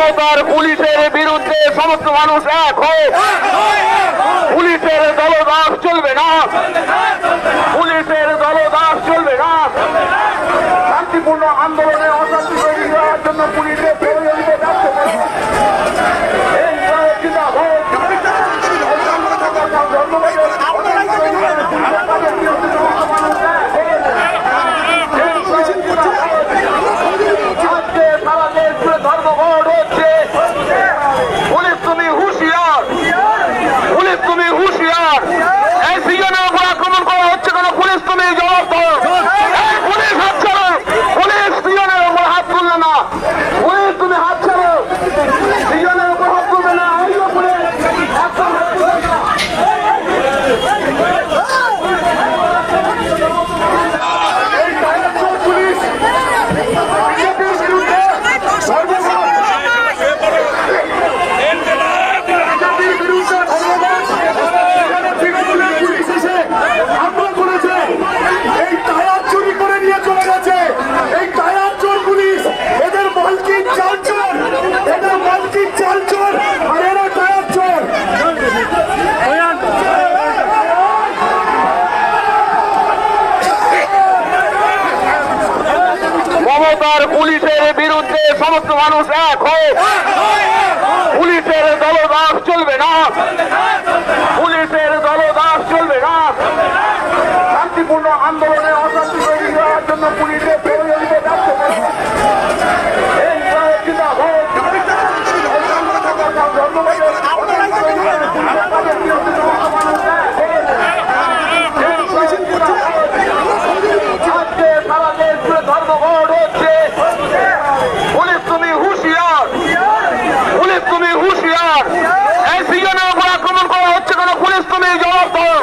ক্ষমতার পুলিশের বিরুদ্ধে সমস্ত মানুষ এক হয়ে পুলিশের দলদাস চলবে না। পুলিশের দলদাস চলবে না। শান্তিপূর্ণ আন্দোলন তার পুলিশের বিরুদ্ধে সমস্ত মানুষ এক হয়ে পুলিশের দলদাস চলবে না। পুলিশের দলদাস চলবে না। শান্তিপূর্ণ আন্দোলনে অশান্তি তৈরি করার জন্য পুলিশের দরকার এই পিজনে আক্রমণ করা হচ্ছে কোনো পুলিশ তুমি জবাব দাও।